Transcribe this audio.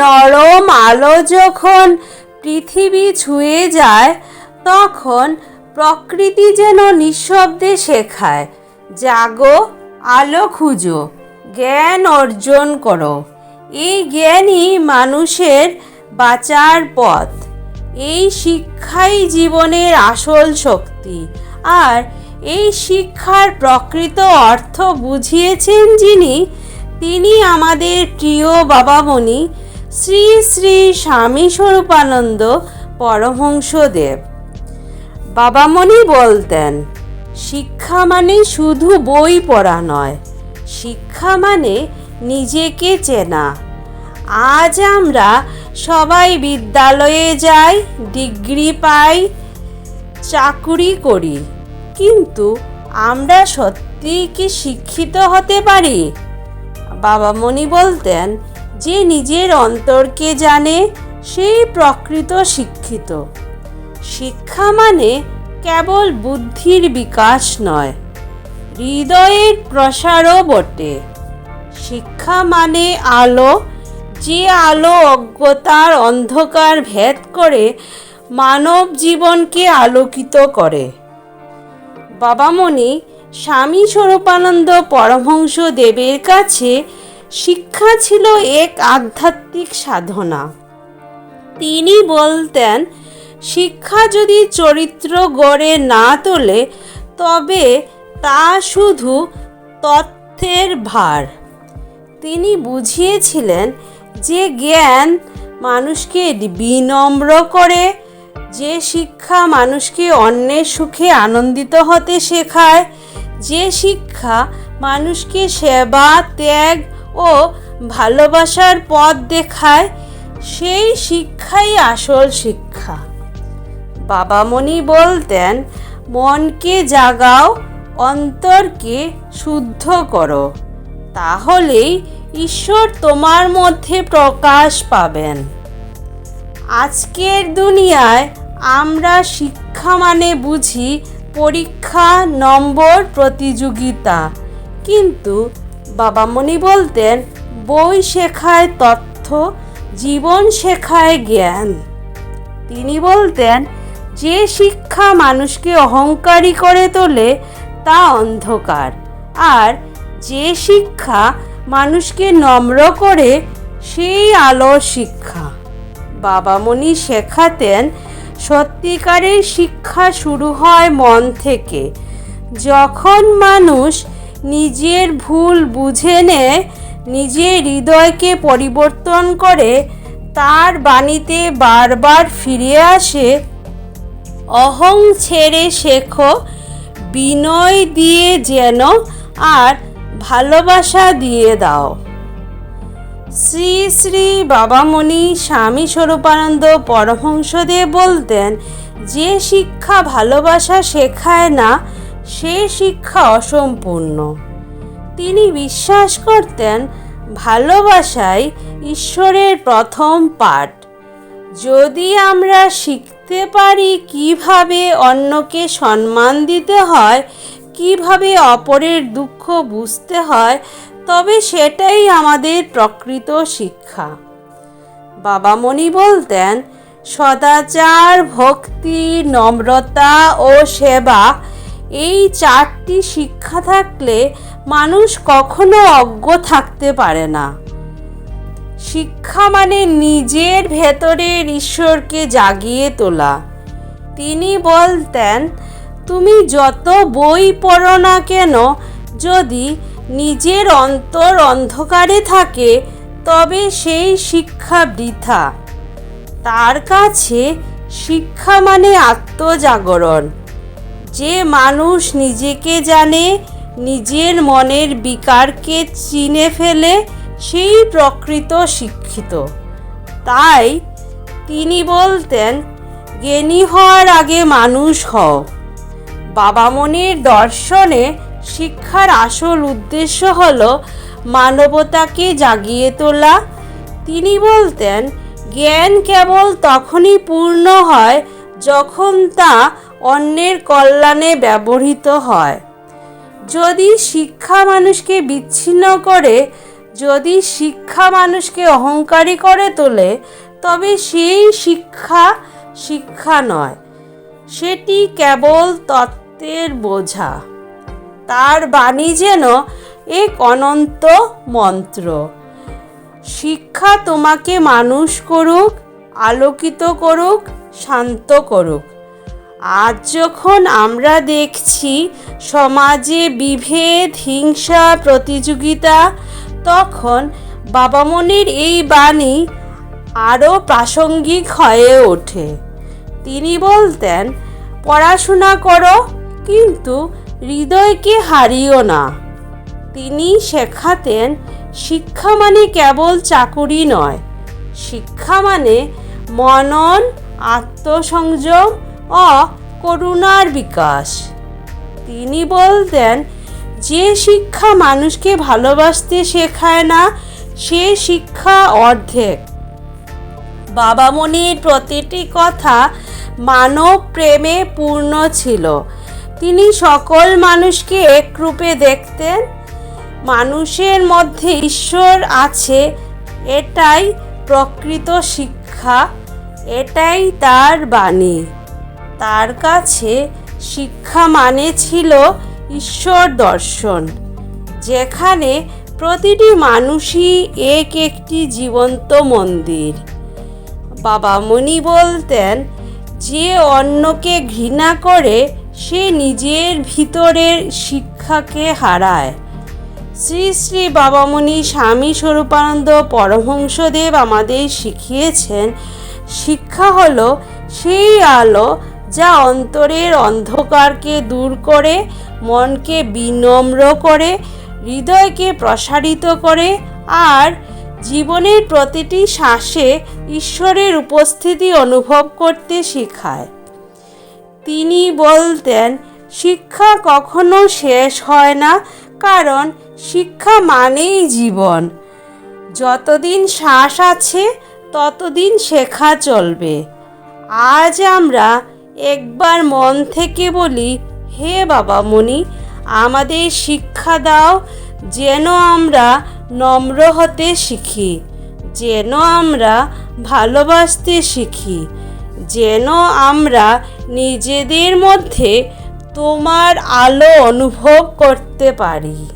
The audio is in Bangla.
নরম আলো যখন পৃথিবী ছুঁয়ে যায়, তখন প্রকৃতি যেন নিঃশব্দে শেখায়, জাগো, আলো খুঁজো, জ্ঞান অর্জন করো। এই জ্ঞানই মানুষের বাঁচার পথ। এই শিক্ষাই জীবনের আসল শক্তি। আর এই শিক্ষার প্রকৃত অর্থ বুঝিয়েছেন যিনি, তিনি আমাদের প্রিয় বাবামণি শ্রী শ্রী স্বামী স্বরূপানন্দ পরমহংসদেব। বাবামণি বলতেন, শিক্ষা মানে শুধু বই পড়া নয়, শিক্ষা মানে নিজেকে চেনা। আজ আমরা সবাই বিদ্যালয়ে যাই, ডিগ্রি পাই, চাকুরি করি, কিন্তু আমরা সত্যি কি শিক্ষিত হতে পারি? বাবা মণি বলতেন যে নিজের অন্তরকে জানে, সেই প্রকৃত শিক্ষিত। শিক্ষা মানে কেবল বুদ্ধির বিকাশ নয়, হৃদয়ের প্রসারও বটে। শিক্ষা মানে আলো, যে আলো অজ্ঞতার অন্ধকার ভেদ করে মানব জীবনকে আলোকিত করে। বাবামণি স্বামী স্বরূপানন্দ পরমহংস দেবের কাছে শিক্ষা ছিল এক আধ্যাত্মিক সাধনা। তিনি বলতেন, শিক্ষা যদি চরিত্র গড়ে না তোলে, তবে তা শুধু তথ্যের ভার। তিনি বুঝিয়েছিলেন যে জ্ঞান মানুষকে বিনম্র করে, যে শিক্ষা মানুষকে অন্যের সুখে আনন্দিত হতে শেখায়, যে শিক্ষা মানুষকে সেবা, ত্যাগ ও ভালোবাসার পথ দেখায়, সেই শিক্ষাই আসল শিক্ষা। বাবামণি বলতেন, মনকে জাগাও, অন্তরকে শুদ্ধ করো। তাহলেই ঈশ্বর তোমার মধ্যে প্রকাশ পাবেন। আজকের দুনিয়ায় আমরা শিক্ষা মানে বুঝি পরীক্ষা, নম্বর, প্রতিযোগিতা। কিন্তু বাবামণি বলতেন, বই শেখায় তথ্য, জীবন শেখায় জ্ঞান। তিনি বলতেন, যে শিক্ষা মানুষকে অহংকারী করে তোলে, তা অন্ধকার। আর যে শিক্ষা মানুষকে নম্র করে, সেই আলোর শিক্ষা। বাবামণি শেখাতেন, সত্যিকারের শিক্ষা শুরু হয় মন থেকে। যখন মানুষ নিজের ভুল বুঝে নেয় নিজের হৃদয়কে পরিবর্তন করে, তার বাণীতে বারবার ফিরে আসে। অহং ছেড়ে শেখো, বিনয় দিয়ে যেন, আর ভালোবাসা দিয়ে দাও। শ্রী শ্রী বাবামণি স্বামী স্বরূপানন্দ পরমহংসদেব বলতেন, যে শিক্ষা ভালোবাসা শেখায় না সে শিক্ষা অসম্পূর্ণ। তিনি বিশ্বাস করতেন ভালোবাসাই ঈশ্বরের প্রথম পাঠ। যদি আমরা শিখতে পারি কীভাবে অন্যকে সম্মান দিতে হয়, কীভাবে অপরের দুঃখ বুঝতে হয়, তবে সেটাই আমাদের প্রকৃত শিক্ষা। বাবামণি বলতেন, সদাচার, ভক্তি, নম্রতা ও সেবা এই চারটি শিক্ষা থাকলে মানুষ কখনো অজ্ঞ থাকতে পারে না। শিক্ষা মানে নিজের ভেতরের ঈশ্বরকে জাগিয়ে তোলা। তিনি বলতেন, তুমি যত বই পড়ো না কেন, যদি নিজের অন্তর অন্ধকারে থাকে, তবে সেই শিক্ষা বৃথা। তার কাছে শিক্ষা মানে আত্মজাগরণ। যে মানুষ নিজেকে জানে, নিজের মনের বিকারকে চিনে ফেলে, সেই প্রকৃত শিক্ষিত। তাই তিনি বলতেন, জ্ঞানী হওয়ার আগে মানুষ হও। বাবামণির দর্শনে শিক্ষার আসল উদ্দেশ্য হল মানবতাকে জাগিয়ে তোলা। তিনি বলতেন, জ্ঞান কেবল তখনই পূর্ণ হয় যখন তা অন্যের কল্যাণে ব্যবহৃত হয়। যদি শিক্ষা মানুষকে বিচ্ছিন্ন করে, যদি শিক্ষা মানুষকে অহংকারী করে তোলে, তবে সেই শিক্ষা শিক্ষা নয়। সেটি কেবল তত্ত্বের বোঝা। তার বাণী যেন এক অনন্ত মন্ত্র। শিক্ষা তোমাকে মানুষ করুক, আলোকিত করুক, শান্ত করুক। আজ যখন আমরা দেখছি সমাজে বিভেদ, হিংসা, প্রতিযোগিতা, তখন বাবামনির এই বাণী আরও প্রাসঙ্গিক হয়ে ওঠে। তিনি বলতেন, পড়াশোনা করো, কিন্তু হৃদয়কে হারিও না। তিনি শেখাতেন, শিক্ষা মানে কেবল চাকুরি নয়। শিক্ষা মানে মনন, আত্মসংযম ও করুণার বিকাশ। তিনি বলতেন, যে শিক্ষা মানুষকে ভালোবাসতে শেখায় না, সে শিক্ষা অর্ধেক। বাবা বাবামণির প্রতিটি কথা মানব প্রেমে পূর্ণ ছিল। তিনি সকল মানুষকে একরূপে দেখতেন। মানুষের মধ্যে ঈশ্বর আছে, এটাই প্রকৃত শিক্ষা, এটাই তার বাণী। তার কাছে শিক্ষা মানে ছিল ঈশ্বর দর্শন, যেখানে প্রতিটি মানুষই এক একটি জীবন্ত মন্দির। বাবা মণি বলতেন, যে অন্যকে ঘৃণা করে, সে নিজের ভিতরের শিক্ষাকে হারায়। শ্রী শ্রী বাবামণি স্বামী স্বরূপানন্দ পরমহংসদেব আমাদের শিখিয়েছেন, শিক্ষা হলো সেই আলো যা অন্তরের অন্ধকারকে দূর করে, মনকে বিনম্র করে, হৃদয়কে প্রসারিত করে। আর জীবনের প্রতিটি শ্বাসে ঈশ্বরের উপস্থিতি অনুভব করতে শেখায়। তিনি বলতেন, শিক্ষা কখনো শেষ হয় না, কারণ শিক্ষা মানেই জীবন। যতদিন শ্বাস আছে, ততদিন শেখা চলবে। আজ আমরা একবার মন থেকে বলি, হে বাবা মণি, আমাদের শিক্ষা দাও যেন আমরা নম্র হতে শিখি, যেন আমরা ভালোবাসতে শিখি, যেন আমরা নিজেদের মধ্যে তোমার আলো অনুভব করতে পারি।